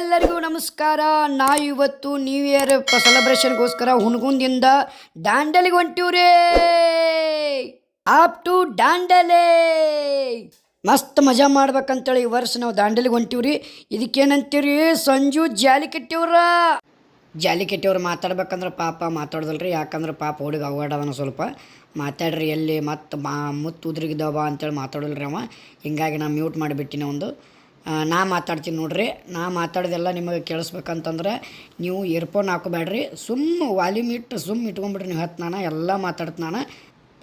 ಎಲ್ಲರಿಗೂ ನಮಸ್ಕಾರ. ನಾ ಇವತ್ತು ನ್ಯೂ ಇಯರ್ ಸೆಲೆಬ್ರೇಷನ್ಗೋಸ್ಕರ ಹುಣಗುಂದಿಂದ ದಾಂಡಲಿಗೆ ಹೊಂಟಿವ್ರಿ. Up to Dandeli. ಮಸ್ತ್ ಮಜಾ ಮಾಡ್ಬೇಕಂತೇಳಿ ಈ ವರ್ಷ ನಾವು ದಾಂಡಲಿಗೆ ಹೊಂಟಿವ್ರಿ. ಇದಕ್ಕೇನಂತೀವ್ರಿ ಸಂಜು ಜಾಲಿ ಕಟ್ಟಿವ್ರ. ಜಾಲಿ ಕೆಟ್ಟಿವ್ರು ಮಾತಾಡ್ಬೇಕಂದ್ರೆ ಪಾಪ ಮಾತಾಡ್ದಲ್ರಿ. ಯಾಕಂದ್ರೆ ಪಾಪ ಹುಡುಗ ಅವಾಡವನ ಸ್ವಲ್ಪ. ಮಾತಾಡ್ರಿ ಎಲ್ಲಿ ಮತ್ತು ಮಾ ಮುತ್ತು ಉದ್ರಿಗಿದ್ದಾವ ಅಂತೇಳಿ ಮಾತಾಡಲ್ರಿ ಅವ. ಹಿಂಗಾಗಿ ನಾನು ಮ್ಯೂಟ್ ಮಾಡಿಬಿಟ್ಟಿನಿ ಒಂದು ನಾ ಮಾತಾಡ್ತೀನಿ ನೋಡ್ರಿ. ನಾ ಮಾತಾಡೋದೆಲ್ಲ ನಿಮಗೆ ಕೇಳಿಸ್ಬೇಕಂತಂದ್ರೆ ನೀವು ಇಯರ್ಫೋನ್ ಹಾಕೋಬೇಡ್ರಿ ಸುಮ್ಮ ವಾಲ್ಯೂಮ್ ಇಟ್ಟು, ಸುಮ್ಮ ಇಟ್ಕೊಂಬಿಡ್ರಿ ನೀವು ಹತ್ತು ನಾನು, ಎಲ್ಲ ಮಾತಾಡ್ತ ನಾನು.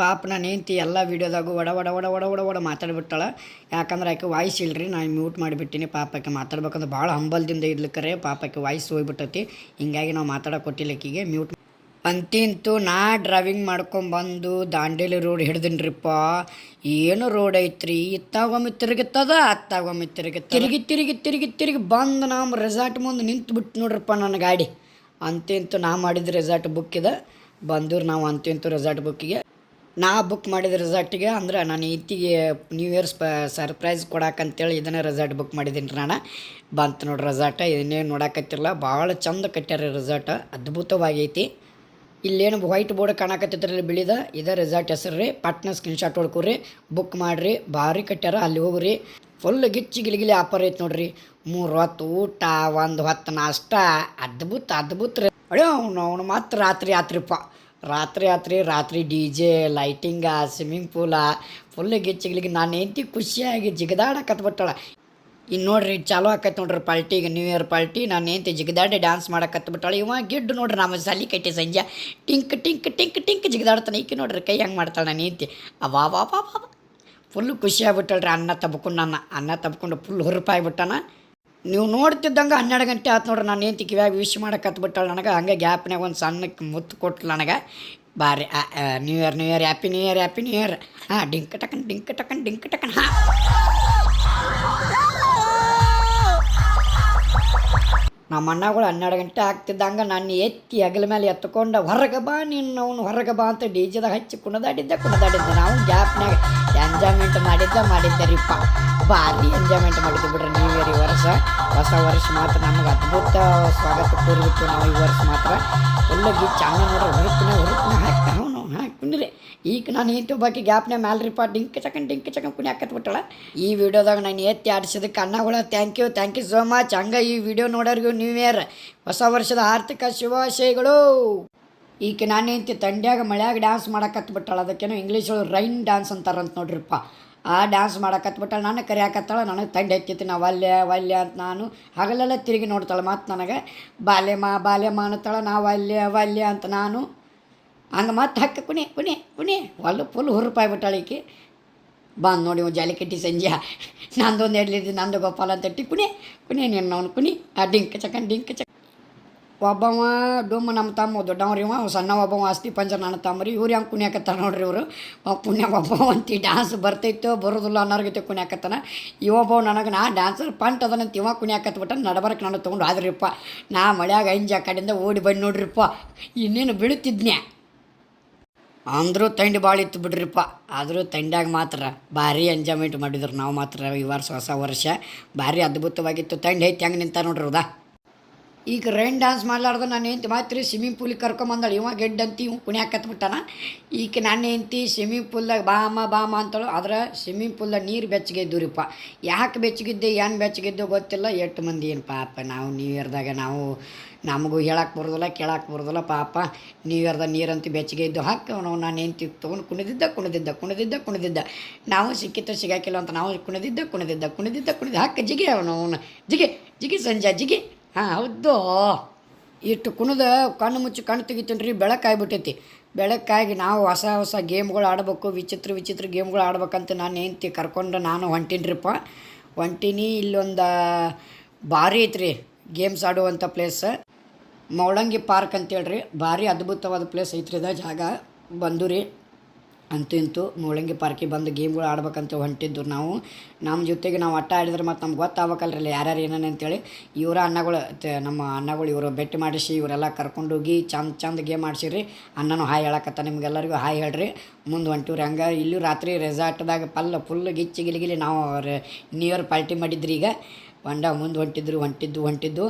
ಪಾಪ ನಾನು ಹೆಂಡ್ತಿ ಎಲ್ಲ ವೀಡಿಯೋದಾಗೂ ಒಡ ಒಡ ಒಡ ಒಡ ಒಡ ಒಡ ಮಾತಾಡ್ಬಿಟ್ಟಾಳೆ. ಯಾಕಂದ್ರೆ ಆಕೆ ವಾಯ್ಸ್ ಇಲ್ರಿ ನಾನು ಮ್ಯೂಟ್ ಮಾಡಿಬಿಟ್ಟಿನಿ. ಪಾಪಕ್ಕೆ ಮಾತಾಡ್ಬೇಕಂದ್ರೆ ಭಾಳ ಹಂಬಲ್ದಿಂದ ಇರ್ಲಿಕ್ಕರೆ ಪಾಪಕ್ಕೆ ವಾಯ್ಸ್ ಹೋಗ್ಬಿಟ್ಟೈತಿ. ಹಿಂಗಾಗಿ ನಾವು ಮಾತಾಡೋಕೆ ಕೊಟ್ಟಿಲ್ಲ ಆಕಿಗೆ. ಮ್ಯೂಟ್ ಅಂತಿಂತೂ ನಾ ಡ್ರೈವಿಂಗ್ ಮಾಡ್ಕೊಂಬಂದು ದಾಂಡೇಲಿ ರೋಡ್ ಹಿಡ್ದಿನ್ರಿಪ್ಪ. ಏನು ರೋಡ್ ಐತ್ರಿ? ಇತ್ತಾಗೊಮ್ಮೆ ತಿರುಗುತ್ತದ, ಅತ್ತಾಗೊಮ್ಮೆ ತಿರುಗಿ ತಿರುಗಿ ತಿರುಗಿ ತಿರುಗಿ ತಿರುಗಿ ಬಂದು ನಮ್ಮ ರೆಸಾರ್ಟ್ ಮುಂದೆ ನಿಂತು ಬಿಟ್ಟು ನೋಡ್ರಪ್ಪ ನನ್ನ ಗಾಡಿ. ಅಂತಿಂತು ನಾ ಮಾಡಿದ ರೆಸಾರ್ಟ್ ಬುಕ್ ಇದೆ. ಬಂದೂರು ನಾವು ಅಂತಿಂತು ರೆಸಾರ್ಟ್ ಬುಕ್ಕಿಗೆ ನಾ ಬುಕ್ ಮಾಡಿದ ರೆಸಾರ್ಟಿಗೆ ಅಂದ್ರೆ ನಾನು ಇತ್ತಿಗೆ ನ್ಯೂ ಇಯರ್ ಸ್ಪ ಸರ್ಪ್ರೈಸ್ ಕೊಡಾಕಂತೇಳಿ ಇದನ್ನೇ ರೆಸಾರ್ಟ್ ಬುಕ್ ಮಾಡಿದ್ದೀನಿ ನಾನು. ಬಂತು ನೋಡಿ ರೆಸಾರ್ಟ ಇದನ್ನೇ ನೋಡಾಕತ್ತಿರಲ್ಲ ಭಾಳ ಚಂದ ಕಟ್ಟ್ಯಾರ ರೆಸಾರ್ಟ್ ಅದ್ಭುತವಾಗೈತಿ. ಇಲ್ಲೇನು ವೈಟ್ ಬೋರ್ಡ್ ಕಾಣಕತ್ತಿದ್ರಲ್ಲಿ ಬಿಳಿದ, ಇದ ರೆಸಾರ್ಟ್ ಹೆಸರು ರೀ ಪಟ್ನ ಸ್ಕ್ರೀನ್ಶಾಟ್ ಹೊಡ್ಕೊರಿ ಬುಕ್ ಮಾಡಿರಿ, ಭಾರಿ ಕಟ್ಟ್ಯಾರ, ಅಲ್ಲಿ ಹೋಗ್ರಿ. ಫುಲ್ ಗಿಚ್ಚಿ ಗಿಲಿಗಿಲಿ ಆಫರ್ ಐತೆ ನೋಡ್ರಿ. ಮೂರು ಹೊತ್ತು ಊಟ, ಒಂದು ಹೊತ್ತು ನಾಷ್ಟ, ಅದ್ಭುತ ಅದ್ಭುತ ರೀ. ಅಯ್ಯೋ, ಅವ್ನು ಅವ್ನು ಮಾತ್ರ ರಾತ್ರಿ ಆತ್ರಿಪ್ಪ. ರಾತ್ರಿ ರಾತ್ರಿ ರಾತ್ರಿ D J lighting swimming pool full ಗಿಚ್ಚಿಗ್ಲಿಗೆ ನಾನು ಹೆಂಡತಿ ಖುಷಿಯಾಗಿ ಜಿಗದಾಡಕತ್ಬಿಟ್ಟಾಳ. ಇನ್ನು ನೋಡ್ರಿ ಚಾಲೂ ಆಕೈತೆ ನೋಡ್ರಿ ಪಾರ್ಟಿಗೆ ನ್ಯೂ ಇಯರ್ ಪಾರ್ಟಿ. ನಾನು ಹೆಂಡತಿ ಜಿಗದಾಡಿ ಡ್ಯಾನ್ಸ್ ಮಾಡಕತ್ಬಿಟ್ಟಾಳೆ ಇವ ಗಿಡ್ಡು ನೋಡ್ರಿ ನಮ್ಮ ಸಲಿ ಕಟ್ಟಿ ಸಂಜೆ. ಟಿಂಕ್ ಟಿಂಕ್ ಟಿಂಕ್ ಟಿಂಕ್ ಜಿಗದಾಡ್ತಾನೆ. ಈಕೆ ನೋಡ್ರಿ ಕೈ ಹೆಂಗೆ ಮಾಡ್ತಾಳೆ ನಾನು ಹೆಂಡತಿ. ಅವಾ ವಾ ವಾ ವಾ ಫುಲ್ಲು ಖುಷಿ ಆಗ್ಬಿಟ್ಟಳ್ರಿ ಅನ್ನ ತಬ್ಕೊಂಡು ನನ್ನ ಅನ್ನ ತಬ್ಕೊಂಡು ಫುಲ್ ಹುರುಪಾಗ್ಬಿಟ್ಟಾನ ನೀವು ನೋಡ್ತಿದ್ದಂಗೆ ಹನ್ನೆರಡು ಗಂಟೆ ಆತು ನೋಡ್ರಿ ನಾನು ಏನು ಕಿವ್ಯಾಗ ವಿಶ್ ಮಾಡಕ್ಕೆ ಬಿಟ್ಟಾಳೆ ನನಗೆ. ಹಂಗೆ ಗ್ಯಾಪ್ನಾಗ ಒಂದು ಸಣ್ಣಕ್ಕೆ ಮುತ್ತು ಕೊಟ್ಲು ನನಗೆ. ಬಾರಿ new year new year happy new year happy new year ಹಾಂ, ಡಿಂಕ್, ಟಕನ್ ಡಿಂಕ್ ಟಕನ್ ಡಿಂಕ್, ಟಕನ್, ಹಾಂ. ನಮ್ಮ ಅಣ್ಣಗಳು ಹನ್ನೆರಡು ಗಂಟೆ ಆಗ್ತಿದ್ದಂಗೆ ನನ್ನ ಎತ್ತಿ ಅಗಲ ಮೇಲೆ ಎತ್ಕೊಂಡು, ಹೊರಗೆ ಬಾ ನಿನ್ನ ಅವನು, ಹೊರಗೆ ಬಾ ಅಂತ ಡಿ ಜಿದಾಗ ಹಚ್ಚಿ ಕುಣದಾಡಿದ್ದೆ ಕುಣದಾಡಿದ್ದೆ. ನಾವು ಗ್ಯಾಪ್ನಾಗ ಎಂಜಾಯ್ಮೆಂಟ್ ಮಾಡಿದ್ದೆ ಮಾಡಿದ್ದೆ ರೀಪ್ಪ ಭಾರಿ ಎಂಜಾಯ್ಮೆಂಟ್ ಮಾಡಿದ್ದು ಬಿಡ್ರಿ ನೀವು ಈ ವರ್ಷ. ಹೊಸ ವರ್ಷ ಮಾತ್ರ ನಮ್ಗೆ ಅದ್ಭುತ ಸ್ವಾಗತ ಕೋರಿಬಿಟ್ಟು ನಾವು ಈ ವರ್ಷ ಮಾತ್ರ. ಎಲ್ಲ ಗಿಚ್ಚ ಹಂಗ ನೋಡ್ರಿ ಹೊರಪಿನ ಹೊರಪಿನ ಹಾಕಿ ಅವನು. ಹಾಕಿ ಕುಂಡ್ರಿ ಈಗ ನಾನು ಏತು ಬಾಕಿ ಗ್ಯಾಪ್ನೇ ಮ್ಯಾಲ್ರಿಪ್ಪ ಡಿಂಕ್ ಚಕನ್ ಡಿಂಕ್ ಚಕನ್ ಕುಣಿ ಹಾಕತ್ಬಿಟ್ಟಳ ಈ ವಿಡಿಯೋದಾಗ ನಾನು ಎತ್ತಿ ಆಡಿಸಿದಕ್ಕೆ ಅಣ್ಣಗಳ thank you thank you so much ಹಂಗೆ ಈ ವಿಡಿಯೋ ನೋಡೋರಿಗೂ ನ್ಯೂ ಇಯರ್ ಹೊಸ ವರ್ಷದ ಆರ್ಥಿಕ ಶುಭಾಶಯಗಳು. ಈಗ ನಾನು ಇಂತಿ ತಂಡ್ಯಾಗ ಮಳೆಯಾಗ ಡ್ಯಾನ್ಸ್ ಮಾಡಕತ್ಬಿಟ್ಟಾಳ ಅದಕ್ಕೇನು ಇಂಗ್ಲೀಷ್ ಒಳಗೆ ರೈನ್ ಡ್ಯಾನ್ಸ್ ಅಂತಾರಂತ ನೋಡ್ರಿಪ್ಪ. ಆ ಡ್ಯಾನ್ಸ್ ಮಾಡಕತ್ಬಿಟ್ಟಾಳ ನಾನು ಕರಿಯಾಕತ್ತಾಳ, ನನಗೆ ತಂಡ ಎತ್ತಿತ್ತು. ನಾವು ವಲ್ಯ ವಲ್ಯ ಅಂತ ನಾನು ಹಗಲೆಲ್ಲ ತಿರುಗಿ ನೋಡ್ತಾಳೆ ಮತ್ತು ನನಗೆ. ಬಾಲ್ಯಮ್ಮ ಬಾಲ್ಯಮ್ಮ ಅನ್ನತ್ತಾಳ, ನಾ ವಲ್ಯ ವಲ್ಯ ಅಂತ ನಾನು ಹಂಗೆ ಮತ್ತೆ ಹಕ್ಕ, ಕುಣಿ ಕುಣಿ ಕುಣಿ. ಹೊಲ್ಲು ಫುಲ್ ಹುರುಪಾಯಿ ಈಕಿ. ಬಂದು ನೋಡಿ ಒಂದು ಜಾಲಿಕಟ್ಟಿ ಸಂಜೆ ನಂದೊಂದು ಎಡ್ಲಿದ್ದು ನಂದು ಗೋಪಾಲ ಅಂತ ಇಟ್ಟು, ಕುಣಿ ಕುಣಿ ನೀನು ಅವ್ನು ಕುಣಿ. ಆ ಡಿಂಕ್ ಚಕನ್ ಡಿಂಕ್ ಚಕ. ಒಬ್ಬವ ಡೊಮ್ಮ ನಮ್ಮ ತಮ್ಮ, ದೊಡ್ಡವ್ರಿ ಇವ ಸಣ್ಣ ಒಬ್ಬವ, ಆಸ್ತಿ ಪಂಜ ನನ್ನ ತಮ್ಮರಿ. ಇವ್ರು ಹೆಂಗೆ ಕುಣಿಯಾಕತ್ತಾರ ನೋಡ್ರಿ ಇವರು. ಪುಣ್ಯ ಒಬ್ಬ ಅಂತಿ ಡ್ಯಾನ್ಸ್ ಬರ್ತೈತೋ ಬರೋದಿಲ್ಲ ಅನ್ನೋರ್ಗೈತೆ ಕುಣಿಯಾಕತ್ತಾನ ಇವೊಬ್ಬವ ನನಗೆ ನಾ ಡ್ಯಾನ್ಸರ್ ಪಂಟ್ ಅದನಂತ ಇವ ಕುಣಿಯಾಕತ್ಬಿಟ್ಟ ನಡಬರಕ್ಕೆ ನಾನು ತೊಗೊಂಡು ಆದ್ರಿಪ್ಪ. ನಾ ಮಳೆಯಾಗ ಅಂಜ ಆ ಕಡೆಯಿಂದ ಓಡಿ ಬಂದು ನೋಡ್ರಿಪ್ಪ. ಇನ್ನೇನು ಬೀಳುತ್ತಿದ್ನ್ಯಾ? ಅಂದರೂ ತಂಡಿ ಭಾಳ ಇತ್ತು ಬಿಡ್ರಿಪ್ಪ. ಆದರೂ ತಂಡ್ಯಾಗ ಮಾತ್ರ ಭಾರಿ ಎಂಜಾಯ್ಮೆಂಟ್ ಮಾಡಿದ್ರು. ನಾವು ಮಾತ್ರ ಈ ವರ್ಷ ಹೊಸ ವರ್ಷ. ಭಾರಿ ಅದ್ಭುತವಾಗಿತ್ತು. ತಂಡಿ ಐತಿ, ಹೆಂಗೆ ನಿಂತ ನೋಡ್ರಿ ಹೌದಾ? ಈಗ ರೈನ್ ಡ್ಯಾನ್ಸ್ ಮಾಡ್ಲಾರ್ದ ನಾನು ಹೆಂಡ್ತಿ ಮಾತ್ರ ಸ್ವಿಮ್ಮಿಂಗ್ ಪೂಲಿಗೆ ಕರ್ಕೊಂಬಂದಳು ಇವ ಗೆಡ್ಡಂತಿ, ಇವ್ ಕುಣಿಯಾಕತ್ಬಿಟ್ಟಾನ ಈಗ ನಾನು ಹೆಂಡ್ತಿ ಸ್ವಿಮ್ಮಿಂಗ್ ಪೂಲ್ದಾಗ ಬಾಮ ಬಾಮ ಅಂತಳು. ಆದ್ರೆ ಸ್ವಿಮ್ಮಿಂಗ್ ಪೂಲ್ದಾಗ ನೀರು ಬೆಚ್ಚಗೆ ಇದ್ದೂರಿಪ್ಪ. ಯಾಕೆ ಬೆಚ್ಚಗಿದ್ದೆ, ಏನು ಬೆಚ್ಚಗಿದ್ದು ಗೊತ್ತಿಲ್ಲ. ಎಷ್ಟು ಮಂದಿ ಏನು ಪಾಪ, ನಾವು ನ್ಯೂ ಇಯರ್ದಾಗ ನಾವು ನಮಗೂ ಹೇಳಕ್ಕೆ ಬರೋದಿಲ್ಲ ಕೇಳಕ್ಕೆ ಬರೋದಿಲ್ಲ. ಪಾಪ ನ್ಯೂ ಇಯರ್ದಾಗ ನೀರಂತೂ ಬೆಚ್ಚಗೆ ಇದ್ದು ಹಾಕಿ ಅವನು. ನಾನು ಹೆಂಡ್ತಿ ತೊಗೊಂಡು ಕುಣಿದಿದ್ದ ಕುಣಿದಿದ್ದ ಕುಣಿದಿದ್ದ ಕುಣಿದಿದ್ದ. ನಾವು ಸಿಕ್ಕಿತ್ತು ಸಿಗಾಕಿಲ್ಲ ಅಂತ ನಾವು ಕುಣಿದಿದ್ದ ಕುಣಿದಿದ್ದ ಕುಣಿದಿದ್ದ ಕುಣಿದ ಹಾಕಿ, ಜಿಗಿ ಅವನು ಅವನು. ಜಿಗಿ ಜಿಗಿ ಸಂಜೆ, ಜಿಗಿ. ಹಾಂ, ಹೌದು. ಇಷ್ಟು ಕುಣಿದ ಕಣ್ಣು ಮುಚ್ಚಿ ಕಣ್ಣು ತೆಗಿತೀನಿ ರೀ ಬೆಳಕಾಗ್ಬಿಟ್ಟೈತಿ ಬೆಳಕಾಗಿ ನಾವು ಹೊಸ ಹೊಸ ಗೇಮ್ಗಳು ಆಡಬೇಕು, ವಿಚಿತ್ರ ವಿಚಿತ್ರ ಗೇಮ್ಗಳು ಆಡ್ಬೇಕಂತ ನಾನು ಹೆಂಡ್ತಿ ಕರ್ಕೊಂಡು ನಾನು ಹೊಂಟೀನ್ರಿಪ್ಪ. ಹೊಂಟೀನಿ, ಇಲ್ಲೊಂದು ಭಾರಿ ಐತ್ರಿ ಗೇಮ್ಸ್ ಆಡುವಂಥ ಪ್ಲೇಸ್ ಮೌಳಂಗಿ ಪಾರ್ಕ್ ಅಂತೇಳ್ರಿ, ಭಾರಿ ಅದ್ಭುತವಾದ ಪ್ಲೇಸ್ ಐತ್ರಿ ಅದ ಜಾಗ. ಬಂದು ರೀ ಅಂತೂ ಇಂತೂ ಮೂಳಂಗಿ ಪಾರ್ಕಿಗೆ ಬಂದು ಗೇಮ್ಗಳು ಆಡ್ಬೇಕಂತ ಹೊಂಟಿದ್ದು ನಾವು. ನಮ್ಮ ಜೊತೆಗೆ ನಾವು ಆಟ ಆಡಿದ್ರೆ ಮತ್ತು ನಮ್ಗೆ ಗೊತ್ತಾಗಬೇಕಲ್ರಲ್ಲ ಯಾರ್ಯಾರು ಏನೇನು ಅಂತೇಳಿ. ಇವರ ಅಣ್ಣಗಳು ನಮ್ಮ ಅಣ್ಣಗಳು ಇವರು ಭೇಟಿ ಮಾಡಿಸಿ ಇವರೆಲ್ಲ ಕರ್ಕೊಂಡೋಗಿ ಚಂದ ಚಂದ ಗೇಮ್ ಆಡಿಸಿರಿ ಅಣ್ಣನೂ ಹಾಯ್ ಹೇಳಕತ್ತ ನಿಮ್ಗೆಲ್ಲರಿಗೂ ಹಾಯ್ ಹೇಳ್ರಿ. ಮುಂದೆ ಹೊಂಟಿವ್ರಿ. ಹಂಗೆ ಇಲ್ಲೂ ರಾತ್ರಿ ರೆಸಾರ್ಟ್ದಾಗ ಪಲ್ಲ ಫುಲ್ ಗಿಚ್ಚಿ ಗಿಲಿಗಿಲಿ ನಾವು ನ್ಯೂ ಇಯರ್ ಪಾರ್ಟಿ ಮಾಡಿದ್ರಿ ಈಗ. ಹೊಂಡ ಮುಂದೆ ಹೊಂಟಿದ್ರು, ಹೊಂಟಿದ್ದು ಹೊಂಟಿದ್ದು.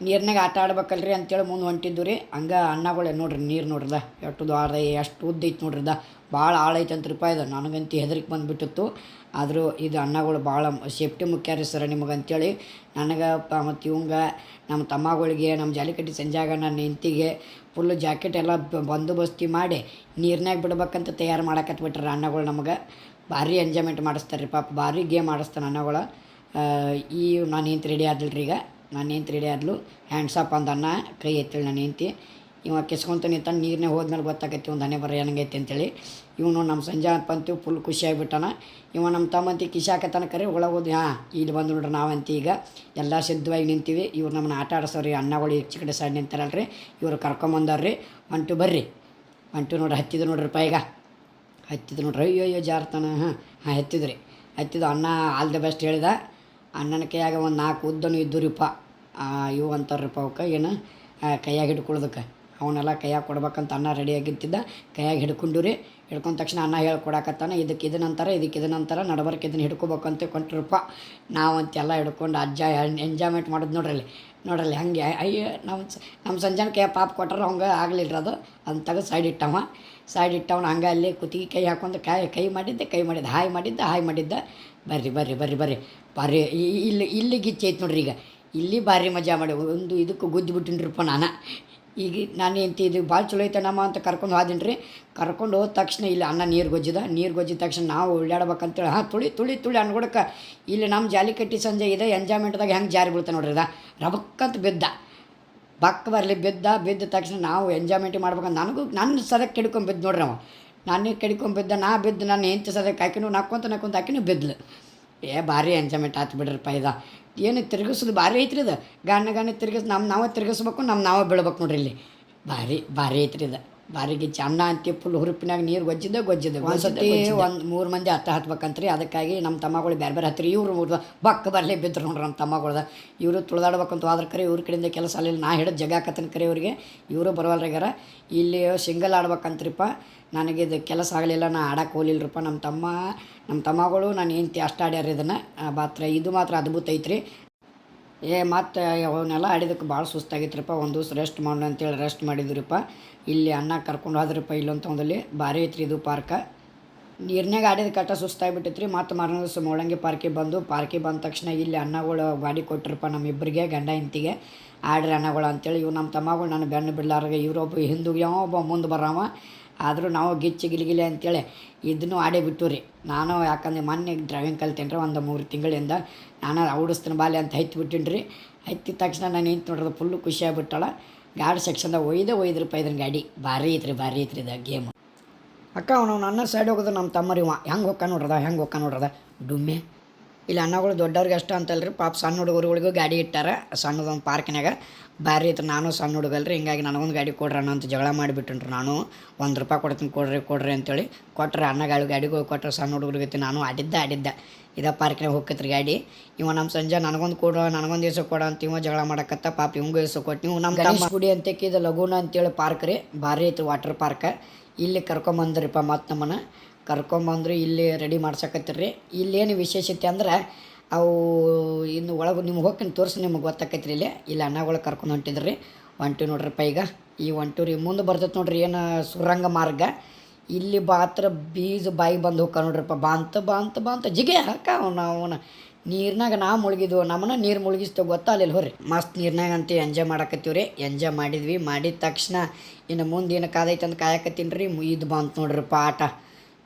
ನೀರ್ನಾಗ ಆಟ ಆಡ್ಬೇಕಲ್ರಿ ಅಂತೇಳಿ ಮುಂದೆ ಹೊಂಟಿದ್ದು ರೀ. ಹಂಗೆ ಅಣ್ಣಗಳು ನೋಡ್ರಿ, ನೀರು ನೋಡ್ರದ ಎಷ್ಟು ದ್ವಾರ ಎಷ್ಟು ಉದ್ದ ಐತೆ ನೋಡ್ರದ ಭಾಳ ಆಳೈತೆ ಅಂತ ರೂಪಾಯಿ ಇದು ನನಗಂತೂ ಹೆದರಿಕೆ ಬಂದುಬಿಟ್ಟಿತ್ತು. ಆದರೂ ಇದು ಅನ್ನಗಳು ಭಾಳ ಸೇಫ್ಟಿ ಮುಖ್ಯ ರೀ ಸರ್ ನಿಮಗೆ ಅಂತೇಳಿ. ನನಗೆ ಪ, ಮತ್ತು ಇವಂಗ ನಮ್ಮ ತಮ್ಮಗಳಿಗೆ ನಮ್ಮ ಜಾಲಿಕಟ್ಟಿ ಸಂಜಾಗ ನನ್ನ ಹೆಂತಿಗೆ ಫುಲ್ಲು ಜಾಕೆಟ್ ಎಲ್ಲ ಬಂದೋಬಸ್ತಿ ಮಾಡಿ ನೀರ್ನಾಗ ಬಿಡ್ಬೇಕಂತ ತಯಾರು ಮಾಡಕತ್ಬಿಟ್ರೆ ಅನ್ನಗಳು ನಮಗೆ. ಭಾರಿ ಎಂಜಾಯ್ಮೆಂಟ್ ಮಾಡಿಸ್ತಾರೆ ರೀ ಪಾಪ, ಭಾರಿ ಗೇಮ್ ಆಡಿಸ್ತಾನೆ ಅನ್ನಗಳು ಈ ನಾನು ಹೆಂತ ರೆಡಿ ಆದಲ್ರಿ ಈಗ. ನಾನು ಹೆಂಡ್ತಿ ರೆಡಿ ಆದ್ಲು ಹ್ಯಾಂಡ್ಸ್ ಅಪ್ ಅಂದನ್ನ ಕೈ ಎತ್ತೇಳಿ ನನ್ನ ಹೆಂಡ್ತಿ ಇವ ಕೆಸ್ಕೊಂತ ನಿಂತ ನೀರನ್ನೇ ಹೋದ್ಮೇಲೆ ಗೊತ್ತಾಗೈತಿ ಒಂದು ಹನೆ ಬರ ಏನಂಗೈತಿ ಅಂತೇಳಿ. ಇವನು ನಮ್ಮ ಸಂಜೆ ಪಂತು ಫುಲ್ ಖುಷಿಯಾಗಿಬಿಟ್ಟಾನ ಇವ ನಮ್ಮ ತಮ್ಮಂತಿ ಕಿಶಾಕತನ ಕರೆ ಒಳಗೆ ಹೋದ್ವಿ ಹಾಂ, ಇಲ್ಲಿ ಬಂದು ನೋಡ್ರಿ ನಾವಂತಿ ಈಗ. ಎಲ್ಲ ಸಿದ್ಧವಾಗಿ ನಿಂತೀವಿ. ಇವ್ರು ನಮ್ಮನ್ನ ಆಟ ಆಡಿಸೋರಿ, ಅಣ್ಣಗಳು ಹೆಚ್ಚು ಕಡೆ ಸೈಡ್ ನಿಂತಾರಲ್ರಿ. ಇವ್ರು ಕರ್ಕೊಂಬಂದವ್ರಿ ಒಂಟು ಬರ್ರಿ. ಒಂಟು ನೋಡ್ರಿ ಹತ್ತಿದ್ರು ನೋಡ್ರಿ ಈಗ. ಹತ್ತಿದ್ರು ನೋಡ್ರಿ, ಅಯ್ಯೋ ಅಯ್ಯೋ, ಜಾರ್ತಾನ, ಹಾಂ ಹಾಂ, ಹತ್ತಿದ್ರಿ. ಹತ್ತಿದ್ದು ಅಣ್ಣ ಆಲ್ ದ ಬೆಸ್ಟ್ ಹೇಳಿದ. ಅಣ್ಣನ ಕೈಯಾಗ ಒಂದು ನಾಲ್ಕು ಉದ್ದನೂ ಇದ್ದು ರೀಪ ಇವು ಅಂತಾರಪ್ಪ ಅವಕ್ಕೆ ಏನು? ಕೈಯಾಗ ಹಿಡ್ಕೊಳ್ಳೋದಕ್ಕೆ ಅವನ್ನೆಲ್ಲ ಕೈಯಾಗ ಕೊಡ್ಬೇಕಂತ ಅನ್ನ ರೆಡಿಯಾಗಿತ್ತಿದ್ದ ಕೈಯಾಗ ಹಿಡ್ಕೊಂಡು ರೀ ಹಿಡ್ಕೊಂಡ ತಕ್ಷಣ ಅನ್ನ ಹೇಳ್ಕೊಡಕತ್ತಾನ ಇದಕ್ಕೆ ಇದನ್ನ ಅಂತಾರೆ ಇದಕ್ಕೆ ಇದನ್ನ ಅಂತಾರೆ ಇದನ್ನ ಇದನ್ನ ಅಂತ ಕೊಟ್ಟರಪ್ಪ ನಾವಂತೆಲ್ಲ ಹಿಡ್ಕೊಂಡು ಅಜ್ಜ ಎಂಜಾಯ್ಮೆಂಟ್ ಮಾಡೋದು ನೋಡ್ರಲ್ಲಿ ನೋಡ್ರಲ್ಲಿ ಹಂಗೆ, ಅಯ್ಯೋ ನಮ್ಮ ನಮ್ಮ ಸಂಜಾನ ಕೈ ಪಾಪ ಕೊಟ್ಟರೆ ಹಂಗೆ ಆಗಲಿಲ್ಲ ಅದು. ಅಂತಾಗ ಸೈಡ್ ಇಟ್ಟವ. ಸೈಡ್ ಇಟ್ಟವನು ಹಂಗೆ ಅಲ್ಲಿ ಕುತ್ತಿಗೆ ಕೈ ಹಾಕೊಂಡು ಕೈ ಕೈ ಮಾಡಿದ್ದೆ ಕೈ ಮಾಡಿದ್ದೆ, ಹಾಯ್ ಮಾಡಿದ್ದೆ ಹಾಯ್ ಮಾಡಿದ್ದೆ. ಬರ್ರಿ ಬರ್ರಿ ಬರ್ರಿ ಬರ್ರಿ. ಬರ್ರಿ ಇಲ್ಲಿ ಇಲ್ಲಿ ಗಿಚ್ಚೈತೆ ನೋಡ್ರಿ ಈಗ. ಇಲ್ಲಿ ಭಾರಿ ಮಜಾ ಮಾಡಿ, ಒಂದು ಇದಕ್ಕೆ ರೀಪ ನಾನು. ಈಗ ನಾನು ಎಂತ ಇದು ಭಾಳ ಚಲೋ ಐತನಮ್ಮ ಅಂತ ಕರ್ಕೊಂಡು ಹೋದಿನಿ ರೀ ಕರ್ಕೊಂಡು ಹೋದ ತಕ್ಷಣ ಇಲ್ಲಿ ಅನ್ನ ನೀರು ಗೊಜ್ಜಿದ. ನೀರು ಗೊಜ್ಜಿದ ತಕ್ಷಣ ನಾವು ಓಡಾಡ್ಬೇಕಂತೇಳಿ, ಹಾಂ, ತುಳಿ ತುಳಿ ತುಳಿ ಅನ್ಕೊಡಕ್ಕೆ ಇಲ್ಲಿ ನಮ್ಮ ಜಾಲಿ ಕಟ್ಟಿ ಸಂಜೆ ಇದೆ, ಎಂಜಾಯ್ಮೆಂಟ್ದಾಗ ಹೆಂಗೆ ಜಾರಿ ಬೀಳ್ತಾ ನೋಡ್ರಿ ಅದ ರಬಕ್ಕಂತ ಬಿದ್ದ. ಬಕ್ಕ ಬರಲಿ ಬಿದ್ದ ಬಿದ್ದ ತಕ್ಷಣ ನಾವು ಎಂಜಾಯ್ಮೆಂಟ್ ಮಾಡ್ಬೇಕಂತ ನನಗೂ ನನ್ನ ಸದಕ್ಕೆ ಕೆಡ್ಕೊಂಡು ಬಿದ್ದು ನೋಡ್ರಿ ಅವ. ನನಗೆ ಕೆಡ್ಕೊಂಡು ಬಿದ್ದ, ನಾ ಬಿದ್ದು ನಾನು ಹೆಂಡ್ತಿ ಸದಕ್ಕೆ ಹಾಕಿನೂ ನಕ್ಕೊಂತ ನಕ್ಕೊಂತ ಹಾಕಿನೂ ಬಿದ್ದಲು ಏ, ಭಾರಿ ಎಂಜಾಯ್ಮೆಂಟ್ ಆತು ಬಿಡ್ರಪ್ಪ ಇದ. ಏನು ತಿರುಗಿಸೋದು? ಭಾರಿ ಐತ್ರಿ ಅದು ಗಾನ ಗಾನ ತಿರುಗಿಸ್ ನಮ್ಮ ನಾವೇ ತಿರುಗಿಸ್ಬೇಕು ನಮ್ಮ ನಾವೇ ಬೀಳ್ಬೇಕು ನೋಡ್ರಿ ಇಲ್ಲಿ. ಭಾರಿ ಭಾರಿ ಐತ್ರಿ ಇದು. ಗಿಚ್ಚ ಅನ್ನ ಅಂತಿ ಫುಲ್ ಹುರುಪಿನಾಗ ನೀರು ಗೊಜ್ಜಿದ ಗೊಜ್ಜಿದ. ಒಂದ್ಸತಿ ಒಂದು ಮೂರು ಮಂದಿ ಹತ್ತ ಹತ್ಬೇಕಂತ್ರಿ. ಅದಕ್ಕಾಗಿ ನಮ್ಮ ತಮ್ಮಗಳು ಬೇರೆ ಬೇರೆ ಹತ್ತಿರ ಇವ್ರು ಮೂರು ಬಕ್ಕ ಬರಲೇ ಬಿದ್ರು ನೋಡ್ರಿ ನಮ್ಮ ತಮ್ಮಗಳ್ದ. ಇವರು ತುಳಿದಾಡ್ಬೇಕಂತ ಆದ್ರೆ ಕರೆ ಇವ್ರ ಕಡೆಯಿಂದ ಕೆಲಸ ಅಲ್ಲಿ ನಾ ಹಿಡಿದು ಜಗಾಕತ್ತನ ಕರೆ ಇವ್ರಿಗೆ. ಇವರು ಬರವಲ್ರಾಗ್ಯಾರ ಇಲ್ಲಿ ಸಿಂಗಲ್ ಆಡ್ಬೇಕಂತ್ರಿಪ್ಪ. ನನಗೆ ಇದು ಕೆಲಸ ಆಗಲಿಲ್ಲ ನಾ ಆಡಕ್ಕೆ ಹೋಗಲಿಲ್ಲರಪ್ಪ ನಮ್ಮ ತಮ್ಮ ನಮ್ಮ ತಮ್ಮಗಳು ನಾನು ಹೆಂಡ್ತಿ ಅಷ್ಟು ಆಡ್ಯಾರ ಇದನ್ನು. ಮಾತ್ರ ಇದು ಮಾತ್ರ ಅದ್ಭುತ ಐತ್ರಿ. ಏ, ಮತ್ತು ಅವನ್ನೆಲ್ಲ ಆಡಿದಕ್ಕೆ ಭಾಳ ಸುಸ್ತಾಗಿತ್ರಪ್ಪ ಒಂದು ದಿವ್ಸ ರೆಸ್ಟ್ ಮಾಡೋಣ ಅಂತೇಳಿ ರೆಸ್ಟ್ ಮಾಡಿದ್ರಿಪ್ಪ. ಇಲ್ಲಿ ಅನ್ನ ಕರ್ಕೊಂಡು ಹೋದ್ರಪ್ಪ ಇಲ್ಲೊಂದು ಒಂದಲ್ಲಿ ಭಾರಿ ಐತ್ರಿ ಇದು ಪಾರ್ಕ. ನೀರ್ನಾಗ ಆಡಿದ ಕಟ್ಟ ಸುಸ್ತಾಗಿಬಿಟ್ಟಿತ್ರಿ. ಮತ್ತು ಮಾರನೇ ದಿವಸ ಮೂಳಂಗಿ ಪಾರ್ಕಿಗೆ ಬಂದು, ಪಾರ್ಕಿಗೆ ಬಂದ ತಕ್ಷಣ ಇಲ್ಲಿ ಅನ್ನಗಳು ಗಾಡಿ ಕೊಟ್ಟರಪ್ಪ ನಮ್ಮಿಬ್ಬರಿಗೆ, ಗಂಡ ಇಂತಿಗೆ ಆಡ್ರಿ ಅನ್ನಗಳು ಅಂತೇಳಿ ಇವು ನಮ್ಮ ತಮ್ಮಗಳು ನನ್ನ ಬೆನ್ನು ಬಿಡ್ಲಾರ್ಗ. ಇವರೊಬ್ಬ ಹಿಂದೂ ಯಾವ ಒಬ್ಬ ಮುಂದೆ ಬರವ. ಆದರೂ ನಾವು ಗಿಚ್ಚಿ ಗಿಲಿಗಿಲಿ ಅಂತೇಳಿ ಇದನ್ನು ಆಡೇ ಬಿಟ್ಟು ರೀ ನಾನು ಯಾಕಂದ್ರೆ ಮೊನ್ನೆ ಡ್ರೈವಿಂಗ್ ಕಲ್ತೇನೆ ಒಂದು ಮೂರು ತಿಂಗಳಿಂದ. ನಾನು ಔಡಿಸ್ತೀನಿ ಬಾಲೆ ಅಂತ ಹತ್ತಿ ಬಿಟ್ಟಿನಿ ರೀ ಹತ್ತಿದ ತಕ್ಷಣ ನಾನು ನಿಂತು ನೋಡ್ದೆ ಫುಲ್ಲು ಖುಷಿಯಾಗ್ಬಿಟ್ಟಾಳ ಗಾಡಿ ಸೆಕ್ಷನ್ದಾಗ ಒಯ್ದೆ ಒಯ್ದು ರೂಪಾಯಿ ಇದನ್ನ ಗಾಡಿ. ಭಾರಿ ಐತ್ರಿ ಭಾರಿ ಐತ್ರಿ ಇದು ಗೇಮು. ಅಕ್ಕ ಅವನು ನನ್ನ ಸೈಡ್ ಹೋಗೋದು ನಮ್ಮ ತಮ್ಮರಿವ. ಹೆಂಗೆ ಹೊಕ್ಕ ನೋಡ್ರದ, ಹೆಂಗೆ ಹೊಕ್ಕ ನೋಡ್ರದ? ಡುಮ್ಮೆ. ಇಲ್ಲಿ ಅಣ್ಣಗಳು ದೊಡ್ಡವ್ರಿಗೆ ಅಷ್ಟ ಅಂತಲ್ರಿ. ಪಾಪ ಸಣ್ಣ ಹುಡುಗರುಗಳಿಗೂ ಗಾಡಿ ಇಟ್ಟಾರ. ಸಣ್ಣದೊಂದು ಪಾರ್ಕಿನಾಗ ಭಾರಿ ಇತ್ತು ನಾನು ಸಣ್ಣ ಹುಡುಗಲ್ರಿ. ಹಿಂಗಾಗಿ ನನಗೊಂದು ಗಾಡಿ ಕೊಡ್ರಿ ಅಣ್ಣ ಅಂತ ಜಗಳ ಮಾಡಿಬಿಟ್ಟನ್ರಿ ನಾನು. ಒಂದು ರೂಪಾಯಿ ಕೊಡ್ತೀನಿ, ಕೊಡ್ರಿ ಕೊಡ್ರಿ ಅಂತೇಳಿ ಕೊಟ್ರೆ ಅಣ್ಣ ಗಾಡಿ, ಗಾಡಿಗೆ ಕೊಟ್ರೆ ಸಣ್ಣ ಹುಡುಗರಿಗೆ ನಾನು ಆಡಿದ್ದೆ ಆಡಿದ್ದೆ. ಇದ ಪಾರ್ಕಿನಾಗ ಹೋಗ್ಕತ್ರಿ ಗಾಡಿ. ಇವ ನಮ್ಮ ಸಂಜೆ ನನಗೊಂದು ಕೊಡು, ನನಗೊಂದು ದಿವಸ ಕೊಡ ಅಂತ ಇವ ಜಗಳ ಮಾಡಕತ್ತ. ಪಾಪ ಇವಂಗೂ ದಿವಸ ಕೊಟ್ಟು ನೀವು ನಮ್ಮ ಗಣೇಶ್ ಗುಡಿ ಅಂತ ಇದು ಲಗೂನ ಅಂತೇಳಿ ಪಾರ್ಕ್ ರೀ. ಭಾರಿ ಐತಿ ವಾಟರ್ ಪಾರ್ಕ್. ಇಲ್ಲಿ ಕರ್ಕೊಂಬಂದ್ರಿಪ್ಪ ಮತ್ತು ನಮ್ಮನ್ನ. ಕರ್ಕೊಂಬಂದ್ರು ಇಲ್ಲಿ ರೆಡಿ ಮಾಡ್ಸಕತ್ತಿರ್ರಿ. ಇಲ್ಲೇನು ವಿಶೇಷತೆ ಅಂದ್ರೆ ಅವು ಇನ್ನು ಒಳಗೆ ನಿಮ್ಗೆ ಹೋಗ್ತೀನಿ ತೋರಿಸಿ ನಿಮ್ಗೆ ಗೊತ್ತಾಕೈತ್ರಿ ಇಲ್ಲಿ. ಇಲ್ಲಿ ಅಣ್ಣಗಳು ಕರ್ಕೊಂಡು ಹೊಂಟಿದ್ರಿ. ಹೊಂಟಿ ನೋಡ್ರಿಪ್ಪ ಈಗ. ಈ ಹೊಂಟು ರೀ ಮುಂದೆ ಬರ್ತೈತೆ ನೋಡ್ರಿ ಏನು ಸುರಂಗ ಮಾರ್ಗ. ಇಲ್ಲಿ ಬಾತ್ರ ಬೀಜ ಬಾಯಿ ಬಂದು ಹೋಗ್ಕ ನೋಡ್ರಿಪ್ಪ ಬಾಂತ ಬಾಂತ ಬಾಂತ. ಜಿಗೆ ಹಾಕ ಅವನ ನೀರ್ನಾಗ ನಾ ಮುಳುಗಿದ್ವು. ನಮ್ಮನ್ನ ನೀರು ಮುಳುಗಿಸ್ತು ಗೊತ್ತಾ ಅಲ್ಲಿ ಹೋರಿ ಮಸ್ತ್ ನೀರಿನಾಗ ಅಂತ ಎಂಜಾಯ್ ಮಾಡಕತ್ತೀವಿ ರೀ ಎಂಜಾಯ್ ಮಾಡಿದ್ವಿ. ಮಾಡಿದ ತಕ್ಷಣ ಇನ್ನು ಮುಂದೆ ಏನು ಕಾದೈತೆ ಅಂತ ಕಾಯಕತ್ತೀನಿ ರೀ. ಇದು ಬಂತು ನೋಡ್ರಿಪ್ಪ ಆಟ.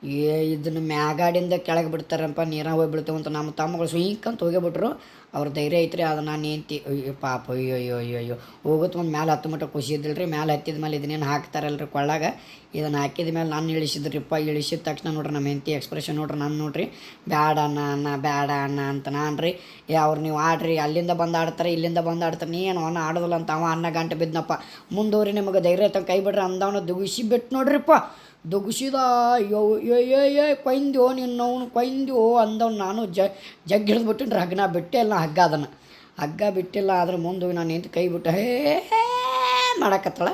ಏ, ಇದನ್ನು ಮ್ಯಾಗಾಡಿಂದ ಕೆಳಗೆ ಬಿಡ್ತಾರಪ್ಪ, ನೀರಾಗ ಹೋಗಿ ಬೀಳ್ತಾವ ಅಂತ ನಮ್ಮ ತಮ್ಮಗಳು ಸುಯ್ಕಂತ ಹೋಗಿಬಿಟ್ರು ಅವ್ರ ಧೈರ್ಯ ಐತ್ರಿ, ಅದು ನಾನು ಏಂತಿ, ಅಯ್ಯೋ ಪಾಪ, ಅಯ್ಯೋ ಅಯ್ಯೋ ಅಯ್ಯೋ ಅಯ್ಯೋ. ಹೋಗುತ್ತೆ ಒಂದು ಮ್ಯಾಲೆ ಹತ್ತು ಮಟ್ಟ ಖುಷಿ ಇದ್ದಿಲ್ಲ ರೀ ಮ್ಯಾಲೆ ಹತ್ತಿದ ಮೇಲೆ ಇದನ್ನೇನು ಹಾಕ್ತಾರಲ್ರಿ ಕೊಳ್ಳಾಗ. ಇದನ್ನು ಹಾಕಿದ ಮೇಲೆ ನಾನು ಇಳಿಸಿದ್ರಿಪ್ಪ, ಇಳಿಸಿದ ತಕ್ಷಣ ನೋಡ್ರಿ ನಮ್ಮ ಹೆಂಡತಿ ಎಕ್ಸ್ಪ್ರೆಷನ್ ನೋಡ್ರಿ, ನಾನು ನೋಡ್ರಿ. ಬ್ಯಾಡ ಅಣ್ಣ ಅಣ್ಣ, ಬ್ಯಾಡ ಅಣ್ಣ ಅಂತ ನಾನು ರೀ ಅವ್ರು ನೀವು ಆಡ್ರಿ, ಅಲ್ಲಿಂದ ಬಂದು ಆಡ್ತಾರೆ, ಇಲ್ಲಿಂದ ಬಂದು ಆಡ್ತಾರೆ ನೀ ಏನು ಅನ್ನ ಆಡೋದಿಲ್ಲ ಅಂತ ಅವ ಅನ್ನ ಗಂಟೆ ಬಿದ್ನಪ್ಪ. ಮುಂದೋರಿ ನಿಮಗೆ ಧೈರ್ಯ ತಂದು ಕೈ ಬಿಡ್ರಿ ಅಂದವನ ದುಗಿಸಿ ಬಿಟ್ಟು ನೋಡ್ರಿಪ್ಪ. ದುಗಿಸಿದ? ಅಯ್ಯೋ ಕೊಯ್ದೋ ನಿನ್ನವನು ಕೊಯ್ದು ಅಂದವ್ನು ನಾನು ಜ ಜಗ್ ಹಿಡಿದ್ಬಿಟ್ಟಿನ್ರಿ ಹಗ್ನ ಬಿಟ್ಟೆ ಇಲ್ಲ ಹಗ್ಗ ಅದನ್ನು. ಹಗ್ಗ ಬಿಟ್ಟಿಲ್ಲ, ಆದ್ರೆ ಮುಂದೆ ನಾನು ನಿಂತು ಕೈ ಬಿಟ್ಟು, ಹೇ ಮಾಡಕತ್ತಳ.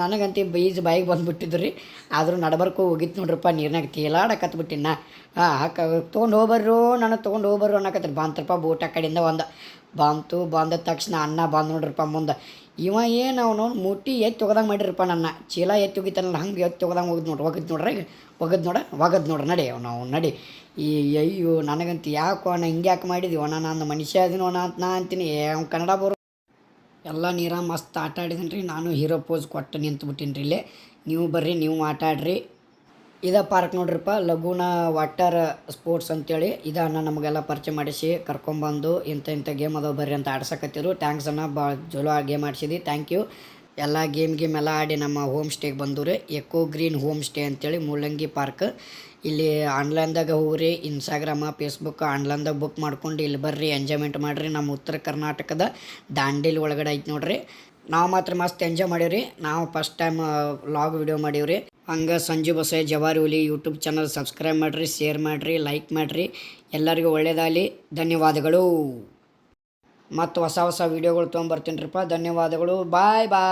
ನನಗಂತೂ ಬೀಜ ಬಾಯಿಗೆ ಬಂದುಬಿಟ್ಟಿದ್ರು ರೀ ಆದರೂ ನಡಬರ್ಕೋ ಹೋಗಿತ್ತು ನೋಡ್ರಪ್ಪ, ನೀರ್ನಾಗ ತೇಲಾಡಕತ್ಬಿಟ್ಟಿನ ಹಾಂ ಹಾಕ, ತೊಗೊಂಡು ಹೋಗ್ಬರ್ರು, ನನಗೆ ತೊಗೊಂಡು ಹೋಗ್ಬರ್ರು ಅನ್ನಕತ್ರಿ ಬಾಂತ್ರಪ್ಪ ಬೋಟ ಕಡೆಯಿಂದ ಒಂದು. ಬಂತು ಬಂದ ತಕ್ಷಣ ಅನ್ನ ಬಂದು ನೋಡ್ರಪ್ಪ ಮುಂದೆ. ಇವ ಏನು ಅವನು ಮುಟ್ಟಿ ಎತ್ತಿ ತೊಗೋದಂಗೆ ಮಾಡಿರಪ್ಪ ನನ್ನ. ಚೀಲ ಎತ್ತಿ ಒಗಿತಾನಲ್ಲ, ಹಂಗೆ ಎತ್ತಿ ತೊಗೋದಂಗೆ ಹೋಗಿದ್ ನೋಡ್ರಿ ಒಗದ್ ನೋಡ್ರಿ, ಒಗದ್ ನೋಡ, ಒಗದ್ ನೋಡ್ರಿ, ನಡಿ ಅವನು, ಅವ್ನು, ನಡಿ. ಈ ಅಯ್ಯೋ, ನನಗಂತ ಯಾಕೋ ಅಣ್ಣ ಹಿಂಗೆ ಯಾಕೆ ಮಾಡಿದೀವಿ ಅಣ್ಣ, ನಾನು ಮನುಷ್ಯ ಅದೀನೋ ಅಣ್ಣ ಅಂತ ನಾ ಅಂತೀನಿ. ಅವ್ನು ಕನ್ನಡ ಬರು ಎಲ್ಲ ನೀರ ಮಸ್ತ್ ಆಟ ಆಡಿದ್ದೀನಿ ರೀ ನಾನು ಹೀರೋ ಪೋಸ್ ಕೊಟ್ಟು ನಿಂತು ಬಿಟ್ಟಿನಿ ರೀ ಇಲ್ಲೇ. ನೀವು ಬರ್ರಿ, ನೀವು ಆಟ ಇದ ಪಾರ್ಕ್ ನೋಡ್ರಿಪ್ಪ, ಲಗೂನ ವಾಟರ್ ಸ್ಪೋರ್ಟ್ಸ್ ಅಂತೇಳಿ ಇದ ಅಣ್ಣ ನಮಗೆಲ್ಲ ಪರಿಚಯ ಮಾಡಿಸಿ, ಕರ್ಕೊಂಬಂದು ಇಂಥ ಇಂಥ ಗೇಮ್ ಅದಾವೆ ಬರ್ರಿ ಅಂತ ಆಡ್ಸಕತ್ತಿದ್ರು. ಥ್ಯಾಂಕ್ಸ್ ಅಣ್ಣ, ಭಾಳ ಚಲೋ ಗೇಮ್ ಆಡ್ಸಿದಿ ಥ್ಯಾಂಕ್ ಯು ಎಲ್ಲ ಗೇಮ್ ಗೇಮ್ ಎಲ್ಲ ಆಡಿ ನಮ್ಮ ಹೋಮ್ ಸ್ಟೇಗೆ ಬಂದು ರೀ ಎಕೋ ಗ್ರೀನ್ ಹೋಮ್ ಸ್ಟೇ ಅಂತೇಳಿ ಮೂಲಂಗಿ ಪಾರ್ಕ್ ಇಲ್ಲಿ ಆನ್ಲೈನ್ದಾಗ ಹೋಗ್ರಿ ಇನ್ಸ್ಟಾಗ್ರಾಮ ಫೇಸ್ಬುಕ್ ಆನ್ಲೈನ್ದಾಗ ಬುಕ್ ಮಾಡ್ಕೊಂಡು ಇಲ್ಲಿ ಬರ್ರಿ ಎಂಜಾಯ್ಮೆಂಟ್ ಮಾಡಿರಿ. ನಮ್ಮ ಉತ್ತರ ಕರ್ನಾಟಕದ ದಾಂಡೇಲಿ ಒಳಗಡೆ ಐತೆ ನೋಡ್ರಿ. ನಾವು ಮಾತ್ರ ಮಸ್ತ್ ಎಂಜಾಯ್ ಮಾಡೀವ್ರಿ. ನಾವು ಫಸ್ಟ್ ಟೈಮ್ ಲಾಗ್ ವಿಡಿಯೋ ಮಾಡೀವ್ರಿ. ಹಂಗೆ ಸಂಜು ಬಸಯ್ಯ ಜವಾರಿ ಹುಲಿ ಯೂಟ್ಯೂಬ್ ಚಾನಲ್ ಸಬ್ಸ್ಕ್ರೈಬ್ ಮಾಡಿರಿ ಶೇರ್ ಮಾಡಿರಿ ಲೈಕ್ ಮಾಡಿರಿ. ಎಲ್ಲರಿಗೂ ಒಳ್ಳೆಯದಾಗಲಿ ಧನ್ಯವಾದಗಳು. ಮತ್ತು ಹೊಸ ಹೊಸ ವೀಡಿಯೋಗಳು ತೊಗೊಂಬರ್ತೀನಿ ರೀಪ್ಪ ಧನ್ಯವಾದಗಳು. ಬಾಯ್ ಬಾಯ್